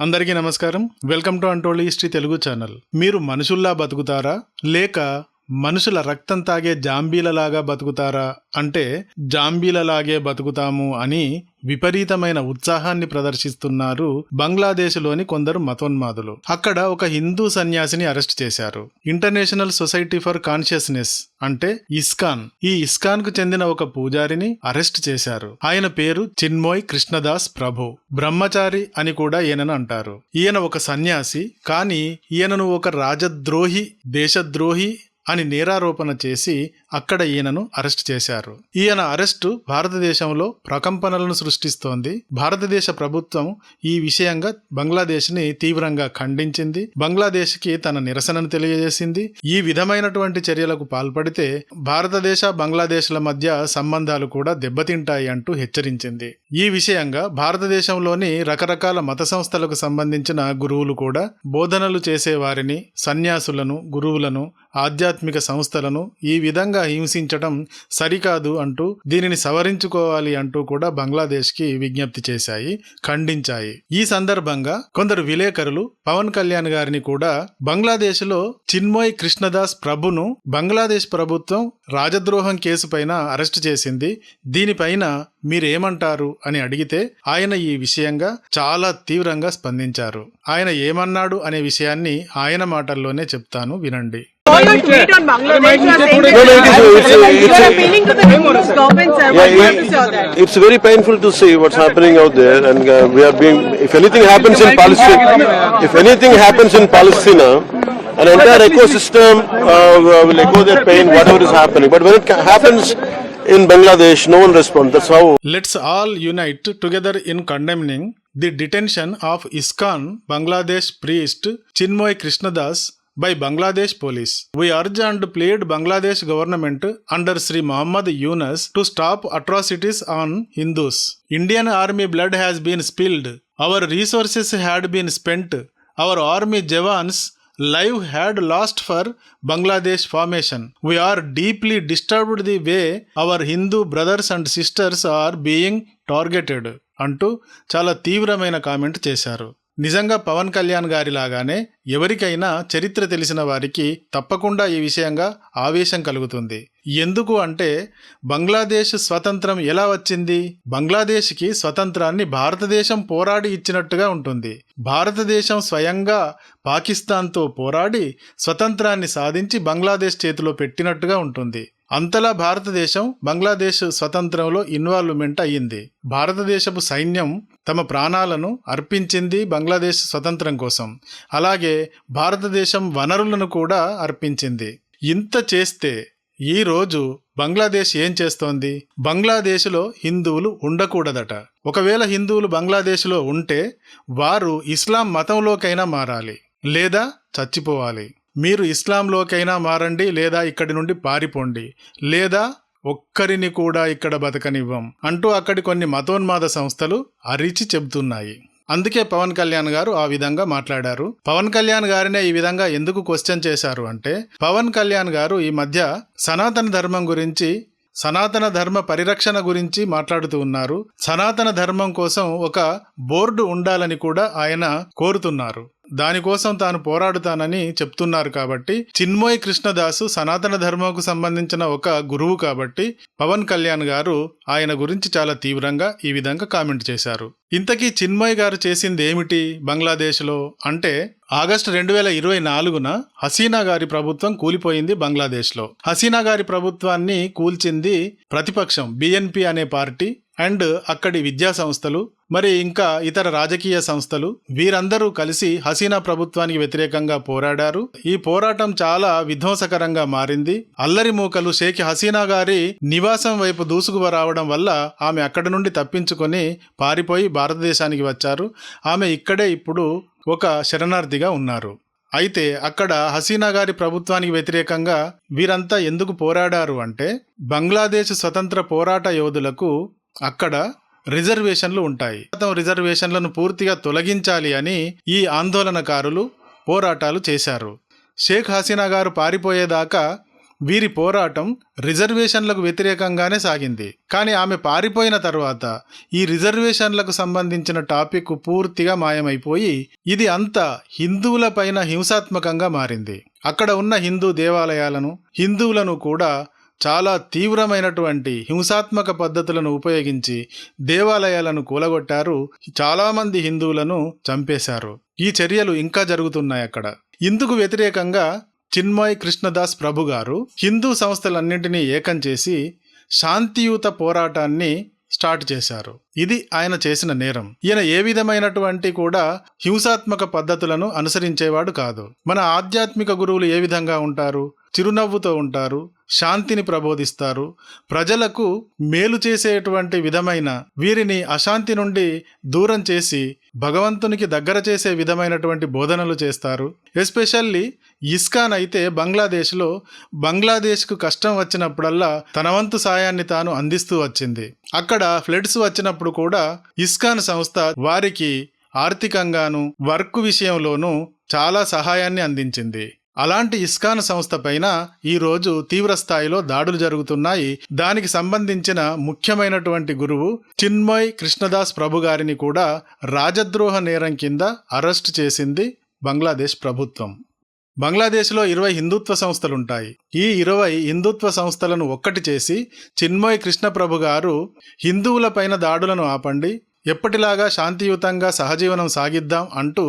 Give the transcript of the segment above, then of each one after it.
అందరికీ నమస్కారం. Welcome to untold history Telugu channel. మీరు మనుషుల్లా బతుకుతారా? లేక మనుషుల రక్తం తాగే జాంబీలలాగా బతుకుతారా అంటే జాంబీలలాగే బతుకుతాము అని విపరీతమైన ఉత్సాహాన్ని ప్రదర్శిస్తున్నారు బంగ్లాదేశ్లోని కొందరు మతోన్మాదులు. అక్కడ ఒక హిందూ సన్యాసిని అరెస్ట్ చేశారు. ఇంటర్నేషనల్ సొసైటీ ఫర్ కాన్షియస్నెస్ అంటే ఇస్కాన్. ఈ ఇస్కాన్కు చెందిన ఒక పూజారిని అరెస్ట్ చేశారు. ఆయన పేరు చిన్మోయ్ కృష్ణదాస్ ప్రభు. బ్రహ్మచారి అని కూడా ఈయనను అంటారు. ఈయన ఒక సన్యాసి కానీ ఈయనను ఒక రాజద్రోహి దేశద్రోహి అని నేరారోపణ చేసి అక్కడ ఈయనను అరెస్ట్ చేశారు. ఈయన అరెస్టు భారతదేశంలో ప్రకంపనలను సృష్టిస్తోంది. భారతదేశ ప్రభుత్వం ఈ విషయంగా బంగ్లాదేశ్ని తీవ్రంగా ఖండించింది. బంగ్లాదేశ్కి తన నిరసనను తెలియజేసింది. ఈ విధమైనటువంటి చర్యలకు పాల్పడితే భారతదేశ బంగ్లాదేశ్ల మధ్య సంబంధాలు కూడా దెబ్బతింటాయి అంటూ హెచ్చరించింది. ఈ విషయంగా భారతదేశంలోని రకరకాల మత సంస్థలకు సంబంధించిన గురువులు కూడా బోధనలు చేసేవారిని సన్యాసులను గురువులను ఆధ్యాత్మిక సంస్థలను ఈ విధంగా హింసించడం సరికాదు అంటూ దీనిని సవరించుకోవాలి అంటూ కూడా బంగ్లాదేశ్కి విజ్ఞప్తి చేశాయి ఖండించాయి. ఈ సందర్భంగా కొందరు విలేకరులు పవన్ కళ్యాణ్ గారిని కూడా బంగ్లాదేశ్లో చిన్మోయ్ కృష్ణదాస్ ప్రభును బంగ్లాదేశ్ ప్రభుత్వం రాజద్రోహం కేసు పైన అరెస్ట్ చేసింది. దీనిపైన మీరేమంటారు అని అడిగితే ఆయన ఈ విషయంగా చాలా తీవ్రంగా స్పందించారు. ఆయన ఏమన్నాడు అనే విషయాన్ని ఆయన మాటల్లోనే చెప్తాను వినండి. All your tweet on Bangladesh, you are saying that No, no, it is- it's- you are appealing to the Hindu government, sir. What do you have to say on that? It's very painful to see what's happening out there, and uh, we are being. If anything happens in Palestine, if anything happens in Palestine, an entire ecosystem uh, will echo their pain, whatever is happening. But when it happens in Bangladesh, no one responds. That's how. Let's all unite together in condemning the detention of ISKCON Bangladesh priest Chinmoy Krishnadas by Bangladesh police we urge and plead Bangladesh government under Shri Muhammad Yunus to stop atrocities on Hindus Indian army blood has been spilled our resources had been spent our army jawans lives had lost for Bangladesh formation we are deeply disturbed the way our Hindu brothers and sisters are being targeted అంటూ చాలా తీవ్రమైన comment చేశారు. నిజంగా పవన్ కళ్యాణ్ గారి లాగానే ఎవరికైనా చరిత్ర తెలిసిన వారికి తప్పకుండా ఈ విషయంగా ఆవేశం కలుగుతుంది. ఎందుకు అంటే బంగ్లాదేశ్ స్వతంత్రం ఎలా వచ్చింది? బంగ్లాదేశ్కి స్వతంత్రాన్ని భారతదేశం పోరాడి ఇచ్చినట్టుగా ఉంటుంది. భారతదేశం స్వయంగా పాకిస్తాన్తో పోరాడి స్వతంత్రాన్ని సాధించి బంగ్లాదేశ్ చేతిలో పెట్టినట్టుగా ఉంటుంది. అంతలా భారతదేశం బంగ్లాదేశ్ స్వతంత్రంలో ఇన్వాల్వ్మెంట్ అయ్యింది. భారతదేశపు సైన్యం తమ ప్రాణాలను అర్పించింది బంగ్లాదేశ్ స్వతంత్రం కోసం. అలాగే భారతదేశం వనరులను కూడా అర్పించింది. ఇంత చేస్తే ఈ రోజు బంగ్లాదేశ్ ఏం చేస్తోంది? బంగ్లాదేశ్లో హిందువులు ఉండకూడదట. ఒకవేళ హిందువులు బంగ్లాదేశ్లో ఉంటే వారు ఇస్లాం మతంలోకైనా మారాలి. లేదా చచ్చిపోవాలి. మీరు ఇస్లాంలోకైనా మారండి లేదా ఇక్కడి నుండి పారిపోండి. లేదా ఒక్కరిని కూడా ఇక్కడ బతకనివ్వం అంటూ అక్కడి కొన్ని మతోన్మాద సంస్థలు అరిచి చెబుతున్నాయి. అందుకే పవన్ కళ్యాణ్ గారు ఆ విధంగా మాట్లాడారు. పవన్ కళ్యాణ్ గారినే ఈ విధంగా ఎందుకు క్వశ్చన్ చేశారు అంటే పవన్ కళ్యాణ్ గారు ఈ మధ్య సనాతన ధర్మం గురించి సనాతన ధర్మ పరిరక్షణ గురించి మాట్లాడుతూ ఉన్నారు. సనాతన ధర్మం కోసం ఒక బోర్డు ఉండాలని కూడా ఆయన కోరుతున్నారు. దానికోసం తాను పోరాడుతానని చెప్తున్నారు కాబట్టి చిన్మోయ్ కృష్ణదాసు సనాతన ధర్మంకు సంబంధించిన ఒక గురువు కాబట్టి పవన్ కళ్యాణ్ గారు ఆయన గురించి చాలా తీవ్రంగా ఈ విధంగా కామెంట్ చేశారు. ఇంతకీ చిన్మయ్ గారు చేసింది ఏమిటి బంగ్లాదేశ్లో? అంటే ఆగస్టు రెండు వేల ఇరవై నాలుగున హసీనా గారి ప్రభుత్వం కూలిపోయింది బంగ్లాదేశ్లో. హసీనా గారి ప్రభుత్వాన్ని కూల్చింది ప్రతిపక్షం బిఎన్పి అనే పార్టీ అండ్ అక్కడి విద్యా సంస్థలు మరి ఇంకా ఇతర రాజకీయ సంస్థలు వీరందరూ కలిసి హసీనా ప్రభుత్వానికి వ్యతిరేకంగా పోరాడారు. ఈ పోరాటం చాలా విధ్వంసకరంగా మారింది. అల్లరి మూకలు షేక్ హసీనా గారి నివాసం వైపు దూసుకు రావడం వల్ల ఆమె అక్కడి నుండి తప్పించుకొని పారిపోయి భారతదేశానికి వచ్చారు. ఆమె ఇక్కడే ఇప్పుడు ఒక శరణార్థిగా ఉన్నారు. అయితే అక్కడ హసీనా గారి ప్రభుత్వానికి వ్యతిరేకంగా వీరంతా ఎందుకు పోరాడారు అంటే బంగ్లాదేశ్ స్వతంత్ర పోరాట యోధులకు అక్కడ రిజర్వేషన్లు ఉంటాయి. శాతం రిజర్వేషన్లను పూర్తిగా తొలగించాలి అని ఈ ఆందోళనకారులు పోరాటాలు చేశారు. షేక్ హసీనా గారు పారిపోయేదాకా వీరి పోరాటం రిజర్వేషన్లకు వ్యతిరేకంగానే సాగింది. కానీ ఆమె పారిపోయిన తర్వాత ఈ రిజర్వేషన్లకు సంబంధించిన టాపిక్ పూర్తిగా మాయమైపోయి ఇది అంతా హిందువుల పైన హింసాత్మకంగా మారింది. అక్కడ ఉన్న హిందూ దేవాలయాలను హిందువులను కూడా చాలా తీవ్రమైనటువంటి హింసాత్మక పద్ధతులను ఉపయోగించి దేవాలయాలను కూలగొట్టారు. చాలామంది హిందువులను చంపేశారు. ఈ చర్యలు ఇంకా జరుగుతున్నాయి అక్కడ. ఇందుకు వ్యతిరేకంగా చిన్మయ్ కృష్ణదాస్ ప్రభు గారు హిందూ సంస్థలన్నింటినీ ఏకం చేసి శాంతియుత పోరాటాన్ని స్టార్ట్ చేశారు. ఇది ఆయన చేసిన నేరం. ఈయన ఏ విధమైనటువంటి కూడా హింసాత్మక పద్ధతులను అనుసరించేవాడు కాదు. మన ఆధ్యాత్మిక గురువులు ఏ విధంగా ఉంటారు? చిరునవ్వుతో ఉంటారు శాంతిని ప్రబోధిస్తారు ప్రజలకు మేలు చేసేటువంటి విధమైన వీరిని అశాంతి నుండి దూరం చేసి భగవంతునికి దగ్గర చేసే విధమైనటువంటి బోధనలు చేస్తారు. ఎస్పెషల్లీ ఇస్కాన్ అయితే బంగ్లాదేశ్లో బంగ్లాదేశ్కు కష్టం వచ్చినప్పుడల్లా తన వంతు సాయాన్ని తాను అందిస్తూ వచ్చింది. అక్కడ ఫ్లడ్స్ వచ్చినప్పుడు కూడా ఇస్కాన్ సంస్థ వారికి ఆర్థికంగాను వర్క్ విషయంలోనూ చాలా సహాయాన్ని అందించింది. అలాంటి ఇస్కాన్ సంస్థ పైన ఈరోజు తీవ్రస్థాయిలో దాడులు జరుగుతున్నాయి. దానికి సంబంధించిన ముఖ్యమైనటువంటి గురువు చిన్మయ్ కృష్ణదాస్ ప్రభు గారిని కూడా రాజద్రోహ నేరం కింద అరెస్ట్ చేసింది బంగ్లాదేశ్ ప్రభుత్వం. బంగ్లాదేశ్లో ఇరవై హిందుత్వ సంస్థలుంటాయి. ఈ ఇరవై హిందుత్వ సంస్థలను ఒక్కటి చేసి చిన్మయ్ కృష్ణప్రభు గారు హిందువులపైన దాడులను ఆపండి ఎప్పటిలాగా శాంతియుతంగా సహజీవనం సాగిద్దాం అంటూ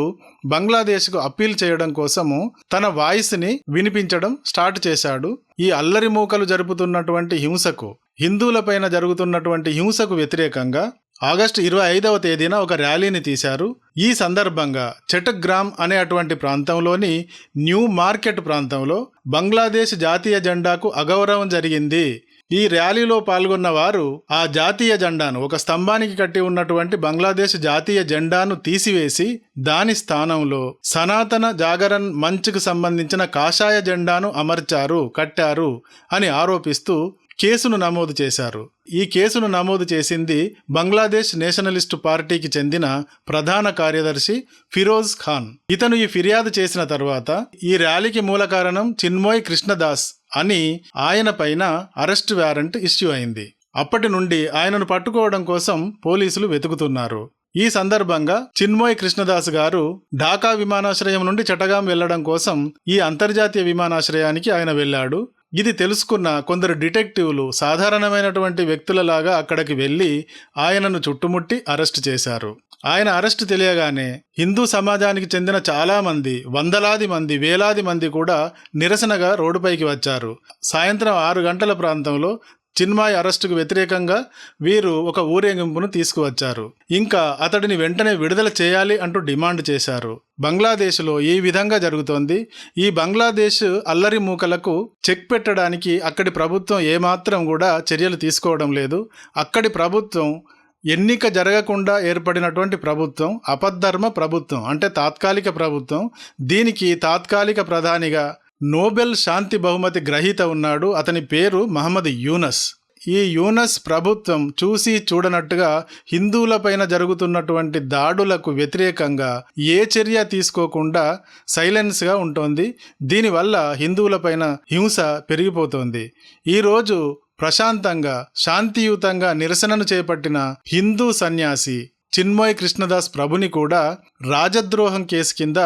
బంగ్లాదేశ్కు అప్పీల్ చేయడం కోసము తన వాయిస్ని వినిపించడం స్టార్ట్ చేశాడు. ఈ అల్లరి మూకలు జరుపుతున్నటువంటి హింసకు హిందువులపైన జరుగుతున్నటువంటి హింసకు వ్యతిరేకంగా ఆగస్టు ఇరవై ఐదవ తేదీన ఒక ర్యాలీని తీశారు. ఈ సందర్భంగా చటగ్రామ్ అనే అటువంటి ప్రాంతంలోని న్యూ మార్కెట్ ప్రాంతంలో బంగ్లాదేశ్ జాతీయ జెండాకు అగౌరవం జరిగింది. ఈ ర్యాలీలో పాల్గొన్న వారు ఆ జాతీయ జెండాను ఒక స్తంభానికి కట్టి ఉన్నటువంటి బంగ్లాదేశ్ జాతీయ జెండాను తీసివేసి దాని స్థానంలో సనాతన జాగరణ్ మంచ్కు సంబంధించిన కాషాయ జెండాను అమర్చారు కట్టారు అని ఆరోపిస్తూ కేసును నమోదు చేశారు. ఈ కేసును నమోదు చేసింది బంగ్లాదేశ్ నేషనలిస్టు పార్టీకి చెందిన ప్రధాన కార్యదర్శి ఫిరోజ్ ఖాన్. ఇతను ఈ ఫిర్యాదు చేసిన తర్వాత ఈ ర్యాలీకి మూల కారణం చిన్మోయ్ కృష్ణదాస్ అని ఆయన పైన అరెస్ట్ వారెంట్ ఇష్యూ అయింది. అప్పటి నుండి ఆయనను పట్టుకోవడం కోసం పోలీసులు వెతుకుతున్నారు. ఈ సందర్భంగా చిన్మోయ్ కృష్ణదాస్ గారు ఢాకా విమానాశ్రయం నుండి చటగాం వెళ్ళడం కోసం ఈ అంతర్జాతీయ విమానాశ్రయానికి ఆయన వెళ్ళాడు. ఇది తెలుసుకున్న కొందరు డిటెక్టివ్లు సాధారణమైనటువంటి వ్యక్తులలాగా అక్కడికి వెళ్ళి ఆయనను చుట్టుముట్టి అరెస్ట్ చేశారు. ఆయన అరెస్ట్ తెలియగానే హిందూ సమాజానికి చెందిన చాలామంది వందలాది మంది వేలాది మంది కూడా నిరసనగా రోడ్డుపైకి వచ్చారు. సాయంత్రం ఆరు గంటల ప్రాంతంలో చిన్మాయ్ అరెస్టుకు వ్యతిరేకంగా వీరు ఒక ఊరేగింపును తీసుకువచ్చారు. ఇంకా అతడిని వెంటనే విడుదల చేయాలి అంటూ డిమాండ్ చేశారు. బంగ్లాదేశ్లో ఈ విధంగా జరుగుతోంది. ఈ బంగ్లాదేశ్ అల్లరి మూకలకు చెక్ పెట్టడానికి అక్కడి ప్రభుత్వం ఏమాత్రం కూడా చర్యలు తీసుకోవడం లేదు. అక్కడి ప్రభుత్వం ఎన్నిక జరగకుండా ఏర్పడినటువంటి ప్రభుత్వం అపద్ధర్మ ప్రభుత్వం అంటే తాత్కాలిక ప్రభుత్వం దీనికి తాత్కాలిక ప్రధానిగా నోబెల్ శాంతి బహుమతి గ్రహీత ఉన్నాడు. అతని పేరు మహమ్మద్ యూనస్. ఈ యూనస్ ప్రభుత్వం చూసి చూడనట్టుగా హిందువులపైన జరుగుతున్నటువంటి దాడులకు వ్యతిరేకంగా ఏ చర్య తీసుకోకుండా సైలెన్స్గా ఉంటుంది. దీనివల్ల హిందువులపైన హింస పెరిగిపోతోంది. ఈరోజు ప్రశాంతంగా శాంతియుతంగా నిరసనను చేపట్టిన హిందూ సన్యాసి చిన్మయ్ కృష్ణదాస్ ప్రభుని కూడా రాజద్రోహం కేసు కింద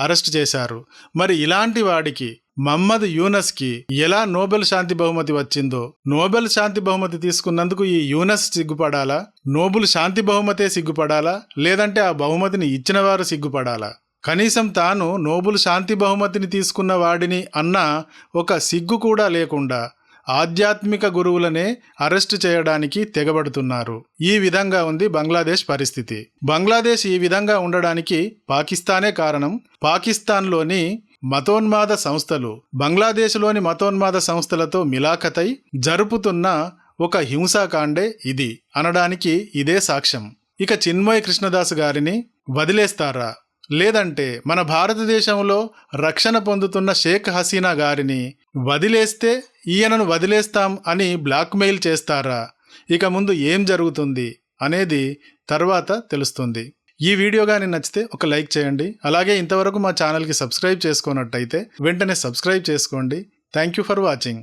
అరెస్ట్ చేశారు. మరి ఇలాంటి వాడికి మహమ్మద్ యూనస్కి ఎలా నోబెల్ శాంతి బహుమతి వచ్చిందో నోబెల్ శాంతి బహుమతి తీసుకున్నందుకు ఈ యూనస్ సిగ్గుపడాలా? నోబెల్ శాంతి బహుమతే సిగ్గుపడాలా? లేదంటే ఆ బహుమతిని ఇచ్చినవారు సిగ్గుపడాలా? కనీసం తాను నోబుల్ శాంతి బహుమతిని తీసుకున్న వాడిని అన్న ఒక సిగ్గు కూడా లేకుండా ఆధ్యాత్మిక గురువులనే అరెస్టు చేయడానికి తెగబడుతున్నారు. ఈ విధంగా ఉంది బంగ్లాదేశ్ పరిస్థితి. బంగ్లాదేశ్ ఈ విధంగా ఉండడానికి పాకిస్తానే కారణం. పాకిస్తాన్లోని మతోన్మాద సంస్థలు బంగ్లాదేశ్లోని మతోన్మాద సంస్థలతో మిలాఖతై జరుపుతున్న ఒక హింసాకాండే ఇది అనడానికి ఇదే సాక్ష్యం. ఇక చిన్మయ్ కృష్ణదాస్ గారిని వదిలేస్తారా? లేదంటే మన భారతదేశంలో రక్షణ పొందుతున్న షేక్ హసీనా గారిని వదిలేస్తే ఈయనను వదిలేస్తాం అని బ్లాక్మెయిల్ చేస్తారా? ఇక ముందు ఏం జరుగుతుంది అనేది తర్వాత తెలుస్తుంది. ఈ వీడియో కానీ నచ్చితే ఒక లైక్ చేయండి. అలాగే ఇంతవరకు మా ఛానల్కి సబ్స్క్రైబ్ చేసుకున్నట్టయితే వెంటనే సబ్స్క్రైబ్ చేసుకోండి. Thank you for watching.